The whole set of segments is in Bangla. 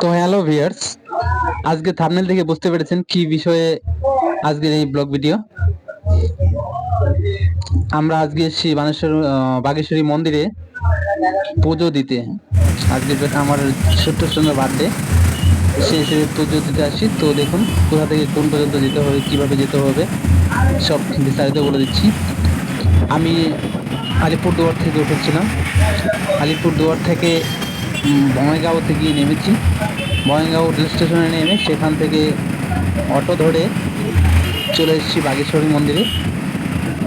তো হ্যালো ভিয়ার্স আজকে থামনেল থেকে বুঝতে পেরেছেন কি বিষয়ে আজকের এই ব্লগ ভিডিও আমরা আজকে এসেছি বানেশ্বর বাগেশ্বরী মন্দিরে পুজো দিতে। আজকে আমার ছোট্ট সুন্দর বার্থডে সে হিসেবে পুজো দিতে আসি তো দেখুন, কোথা থেকে কোন পর্যন্ত যেতে হবে, কীভাবে যেতে হবে, সব বিস্তারিত বলে দিচ্ছি। আমি আলিপুরদুয়ার থেকে উঠেছিলাম। আলিপুরদুয়ার থেকে উম, বঙ্গাইগাঁওতে গিয়ে নেমেছি। বঙ্গাইগাঁও রেল স্টেশনে নেমে সেখান থেকে অটো ধরে চলে এসেছি বাগেশ্বরী মন্দিরে।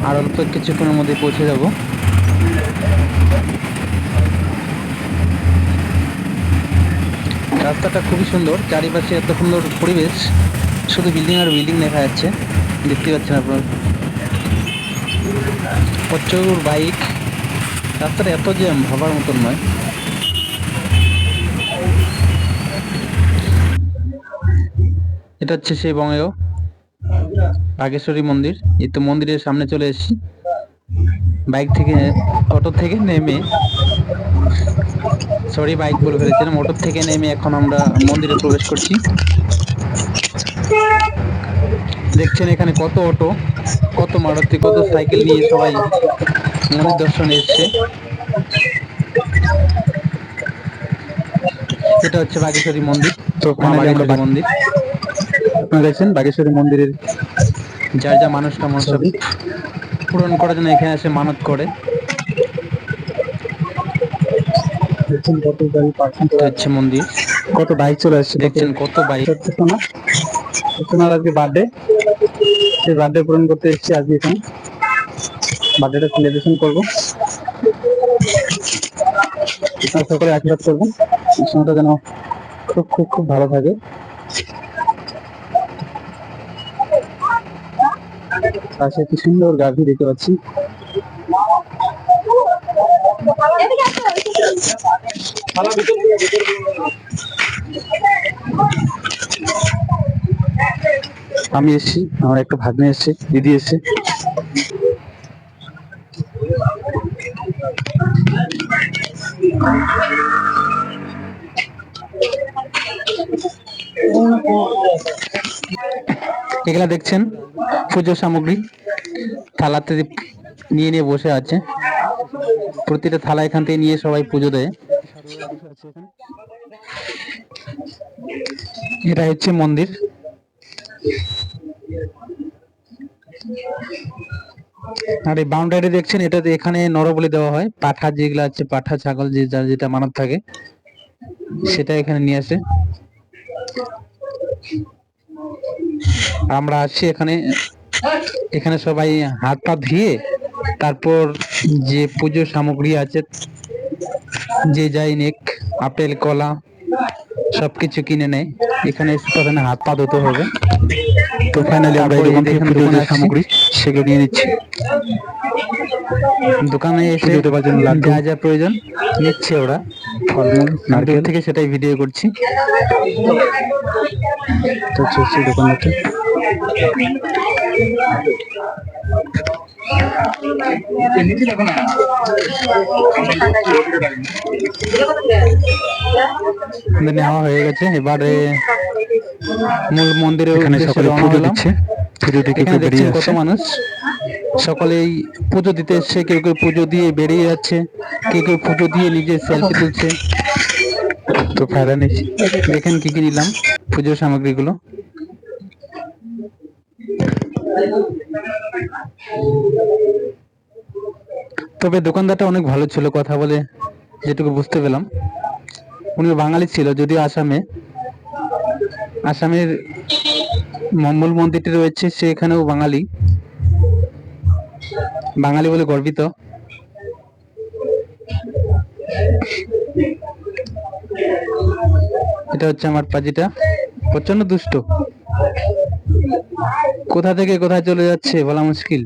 আর অল্প কিছুক্ষণের মধ্যে পৌঁছে যাব। রাস্তাটা খুবই সুন্দর চারিপাশে এত সুন্দর পরিবেশ। শুধু বিল্ডিং আর বিল্ডিং দেখা যাচ্ছে দেখতে পাচ্ছেন আপনার। প্রচুর বাইক রাস্তাটা এত জ্যাম ভাবার মতন নয়। এটা হচ্ছে সেই বঙ্গেয় বাগেশ্বরী মন্দির। এই তো মন্দিরের সামনে চলে এসেছি। বাইক থেকে অটো থেকে নেমে সরি বাইক বলে ফেলেছিলাম অটো থেকে নেমে এখন আমরা মন্দিরে প্রবেশ করছি। দেখছেন এখানে কত অটো কত মারুতি কত সাইকেল নিয়ে সবাই মন্দির দর্শনে এসছে। এটা হচ্ছে বাগেশ্বরী মন্দির তো মা finally আমরা বাগেশ্বরী বাগ- মন্দির। আপনারা দেখছেন? বাগেশ্বরী মন্দিরের যার যা মানুষ কামনা পূরণ করার জন্য এখানে এসে মানত করে। হচ্ছে মন্দির। কত বাইক চলে আসছে। দেখছেন কত বাইক সোনার আজকে বার্থডে সেই বার্থডে পূরণ করতে এসেছি আজকে এখানে। বার্থডেটা সেলিব্রেশন করব। সকলে আশীর্বাদ করবেন। যেন খুব খুব খুব ভালো থাকে। পাশে কি সুন্দর গাভী দেখতে পাচ্ছি। আমি এসেছি আমার একটা ভাগ্নে এসছে দিদি এসছে। এগুলা দেখছেন পুজোর সামগ্রী। থালাতে নিয়ে নিয়ে বসে আছে। প্রতিটা থালা এখান থেকে নিয়ে সবাই পুজো দেয়। এটা হচ্ছে মন্দির। আর এই বাউন্ডারি দেখছেন এটাতে এখানে নরবলি দেওয়া হয়। পাঠা যেগুলো আছে, পাঠা ছাগল যে যার যেটা মানত থাকে, সেটা এখানে নিয়ে আসে। আমরা আসছি এখানে এখানে সবাই হাত পা ধুয়ে তারপর যে পুজোর সামগ্রী আছে যে যাই নেক আপেল কলা সবকিছু কিনে নেয়। এখানে প্রথমে হাত পা ধুতে হবে। তো ফাইনালি আমরা এই যে সামগ্রী সেগুলো নিয়ে নিচ্ছি। দোকানে এসে পুজো। যা যা প্রয়োজন নিচ্ছে ওরা। ফলমূল নারকেল। থেকে সেটাই ভিডিও করছি। তো দোকানটা নেওয়া হয়ে গেছে। এবারে মূল মন্দিরে এখানে সকলে পুজো দিচ্ছে। পুজো দিকে কত মানুষ? সকলেই পুজো দিতে এসছে, কেউ কেউ পুজো দিয়ে বেরিয়ে যাচ্ছে, কেউ কেউ পুজো দিয়ে নিজের সেলফি তুলছে। তো ফাইনালি দেখেন কি কি নিলাম পুজোর সামগ্রীগুলো। তবে দোকানদারটা অনেক ভালো ছিল কথা বলে, যেটুকু বুঝতে পেলাম। উনি বাঙালি ছিল, যদিও আসামে। আসামের মঙ্গল মন্দিরটি রয়েছে, সেখানেও বাঙালি। বাঙালি বলে গর্বিত। এটা হচ্ছে আমার পাজিটা। প্রচণ্ড দুষ্ট। কোথা থেকে কোথায় চলে যাচ্ছে বলা মুশকিল।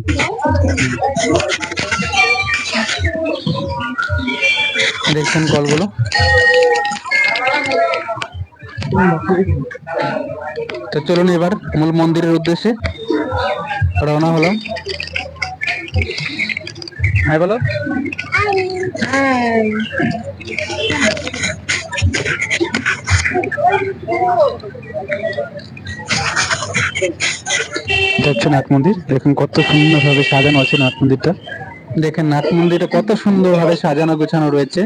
দেখছেন কলগুলো। তো চলুন এবার মূল মন্দিরের উদ্দেশ্যে রওনা হলাম। হ্যাঁ বলো। হচ্ছে নাট মন্দির? দেখুন কত সুন্দর ভাবে সাজানো আছে নাথ মন্দিরটা। দেখেন নাথ মন্দিরটা কত সুন্দর ভাবে সাজানো গোছানো রয়েছে।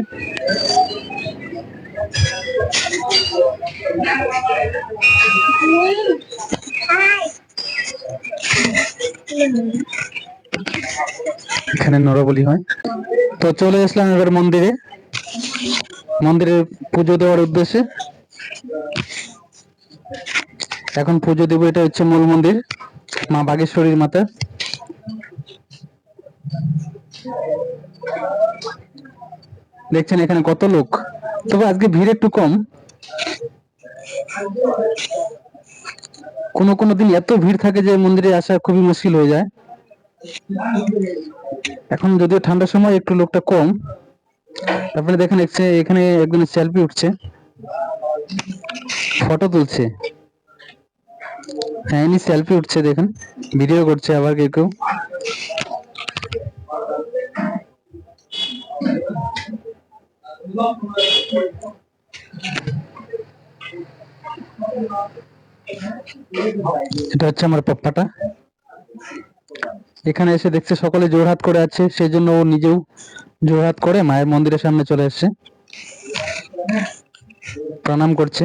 এখানে নরবলি হয়। তো চলে আসলাম এবার মন্দিরে। মন্দিরে পুজো দেওয়ার উদ্দেশ্যে। এখন পুজো দেবো, এটা হচ্ছে মূল মন্দির, মা বাগেশ্বরীর মাতা। দেখছেন এখানে কত লোক। তবে আজকে ভিড় একটু কম। কোনো কোনো দিন এত ভিড় থাকে যে মন্দিরে আসা খুবই মুশকিল হয়ে যায়। এখন যদিও ঠান্ডার সময় একটু লোকটা কম, তারপরে দেখেন এখানে একজন সেলফি উঠছে ফটো তুলছে। হ্যাঁ ইনি সেলফি উঠছে, দেখেন ভিডিও করছে আবার কেউ কেউ। এটা হচ্ছে আমার পাপ্পাটা। এখানে এসে দেখছে সকলে জোরহাত করে আছে, সেই জন্য ও নিজেও জোরহাত করে মায়ের মন্দিরের সামনে চলে এসেছে। প্রণাম করছে।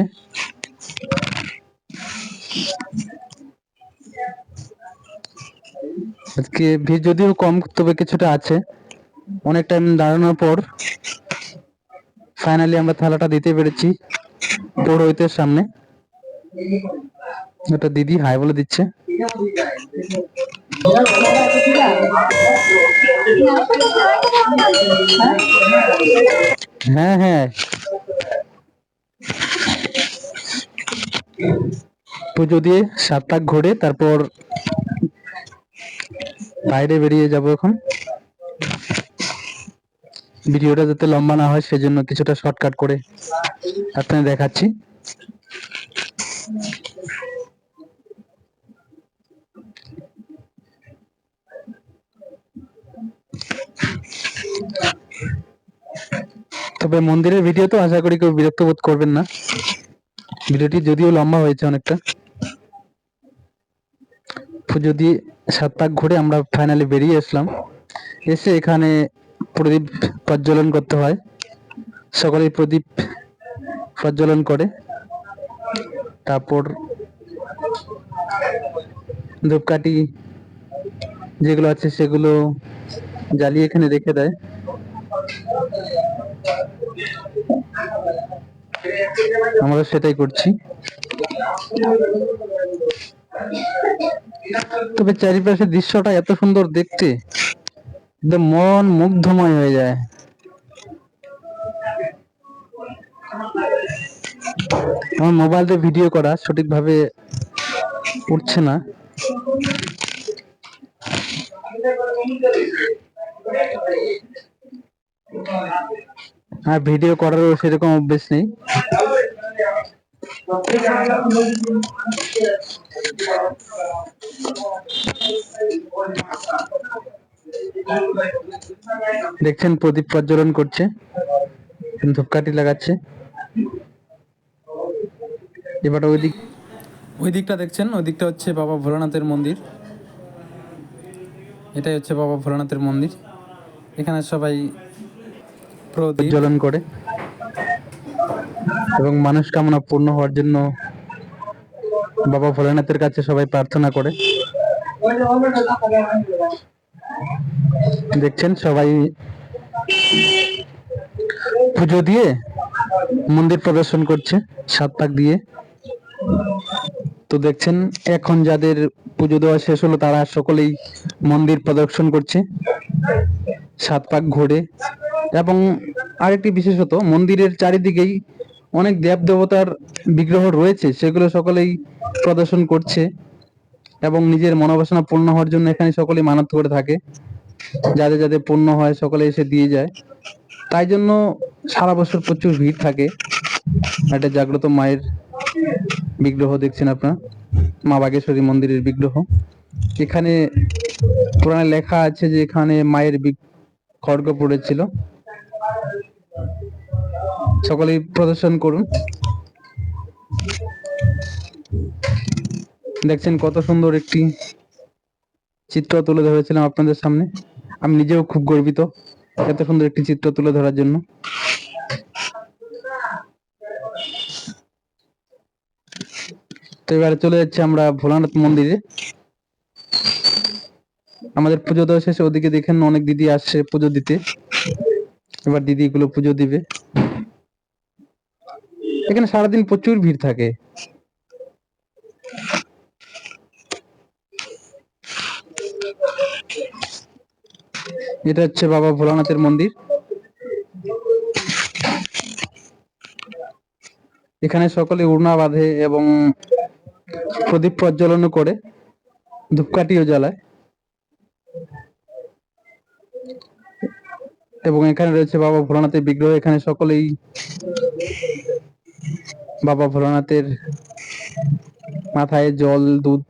আজকে ভিড় যদিও কম, তবে কিছুটা আছে। অনেক টাইম দাঁড়ানোর পর ফাইনালি আমরা থালাটা দিতে পেরেছি পুরোহিতের সামনে। ওটা দিদি হাই বলে দিচ্ছে। হ্যাঁ হ্যাঁ। পুজো দিয়ে সাত পাক ঘুরে, তারপর বাইরে বেরিয়ে যাব এখন। ভিডিওটা যাতে লম্বা না হয়, সেজন্য কিছুটা শর্টকাট করে আপনাদের দেখাচ্ছি। তবে মন্দিরের ভিডিও তো আশা করি কেউ বিরক্ত বোধ করবেন না। ভিডিওটি যদিও লম্বা হয়েছে অনেকটা। পুজো দিয়ে সাত পাক ঘুরে আমরা ফাইনালি বেরিয়ে আসলাম। এসে এখানে প্রদীপ প্রজ্বলন করতে হয়। সকলেই প্রদীপ প্রজ্বলন করে। তারপর ধূপকাঠি যেগুলো আছে সেগুলো জ্বালিয়ে এখানে রেখে দেয়। আমরা সেটাই করছি। তবে চারিপাশের দৃশ্যটা এত সুন্দর দেখতে, একদম মন মুগ্ধময় হয়ে যায়। আমার মোবাইলে ভিডিও করা সঠিকভাবে উঠছে না। আর ভিডিও করারও সেরকম অভ্যেস নেই। দেখছেন প্রদীপ প্রজ্বলন করছে ধূপকাঠি লাগাচ্ছে। এবার ওই দিক ওই দিকটা দেখছেন? ওই দিকটা হচ্ছে বাবা ভোলানাথের মন্দির। এটাই হচ্ছে বাবা ভোলানাথের মন্দির। এখানে সবাই প্রজ্বলন করে এবং মানুষ কামনা পূর্ণ হওয়ার জন্য বাবা ভোলানাথের কাছে সবাই প্রার্থনা করে। দেখছেন সবাই পুজো দিয়ে মন্দির প্রদর্শন করছে, সাত পাক দিয়ে। তো দেখছেন, এখন যাদের পুজো দেওয়া শেষ হলো, তারা সকলেই মন্দির প্রদর্শন করছে, সাত পাক ঘুরে। এবং আরেকটি বিশেষত মন্দিরের চারিদিকেই অনেক দেব দেবতার বিগ্রহ রয়েছে, সেগুলো সকলেই প্রদর্শন করছে এবং নিজের মনোবাসনা পূর্ণ হওয়ার জন্য এখানে সকলেই মানত করে থাকে। যাদের যাদের পূর্ণ হয় সকলে এসে দিয়ে যায়। তাই জন্য সারা বছর প্রচুর ভিড় থাকে। একটা জাগ্রত মায়ের বিগ্রহ দেখছেন আপনার, মা বাগেশ্বরী মন্দিরের বিগ্রহ। এখানে পুরাণে লেখা আছে যে এখানে মায়ের খড়গ পড়েছিল। সকলেই প্রদর্শন করুন। দেখছেন কত সুন্দর একটি চিত্র তুলে ধরেছিলাম আপনাদের সামনে। আমি নিজেও খুব গর্বিত এত সুন্দর একটি চিত্র তুলে ধরার জন্য। তো এবারে চলে যাচ্ছি আমরা ভোলানাথ মন্দিরে। আমাদের পুজো দেওয়া শেষে ওদিকে দেখেন অনেক দিদি আসছে পুজো দিতে। এবার দিদি গুলো পুজো দিবে। এখানে সারাদিন প্রচুর ভিড় থাকে। এটা হচ্ছে বাবা ভোলানাথের মন্দির। এখানে সকলে উড়না বাঁধে এবং প্রদীপ প্রজ্বলন করে, ধূপকাঠিও জ্বালায়। এবং এখানে রয়েছে বাবা ভোলানাথের বিগ্রহ, এখানে সকলেই বাবা ভোলানাথের মাথায় জল, দুধ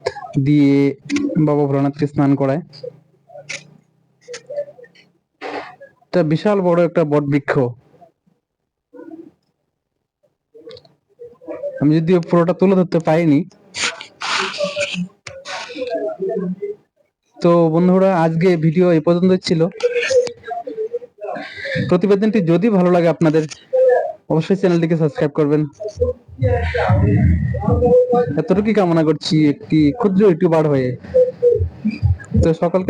দিয়ে বাবা ভোলানাথকে স্নান করায়। এটা বিশাল বড় একটা বট বৃক্ষ আমি যদিও পুরোটা তুলে ধরতে পারিনি। তো বন্ধুরা, আজকে ভিডিও এই পর্যন্ত ছিল। প্রতিবেদনটি যদি ভালো লাগে আপনাদের অবশ্যই চ্যানেলটিকে সাবস্ক্রাইব করবেন। এতটুকুই কামনা করছি একটি ক্ষুদ্র ইউটিউবার হয়ে। তো সকলকে